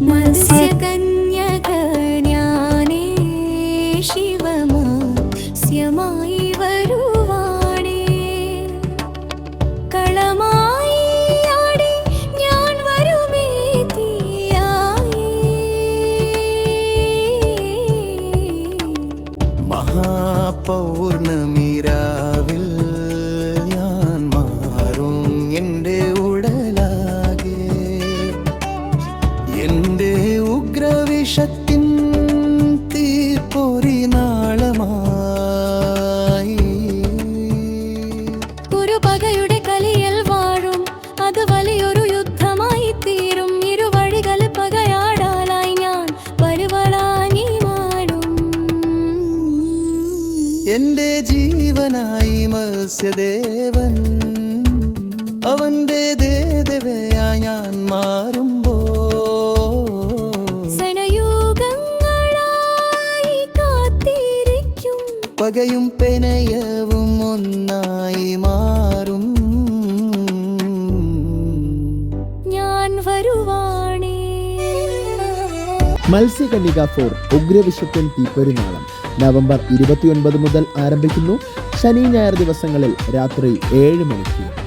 മത്സ്യകന്യക ഞാനേ ശിവമത്സ്യമായി വരുവാണേ. കളമായി ആടി ഞാൻ വരുമേ തീയായി. മഹാപൗർണമിരാവിൽ എന്റെ ഉഗ്രവിഷത്തിൻ തീപ്പൊരി നാളമായി. ഒരു പകയുടെ കലിയൽ വാഴും. അത് വലിയൊരു യുദ്ധമായി തീരും. ഇരുവഴികൾ പകയാടാനായി ഞാൻ പരുവളാനി മാറും. എന്റെ ജീവനായി മത്സ്യദേവൻ അവന്റെ ദേവയാ ഞാൻ മാറുമ്പോ പകയും പെനയവും ഒന്നായി മാറും. ഞാൻ വരുവാണേ. മത്സ്യകന്യക ഫോർ ഉഗ്രവിഷത്വൻ തീപ്പെരുന്നാളം നവംബർ ഇരുപത്തിയൊൻപത് മുതൽ ആരംഭിക്കുന്നു. ശനി ഞായർ ദിവസങ്ങളിൽ രാത്രി ഏഴ് മണിക്ക്.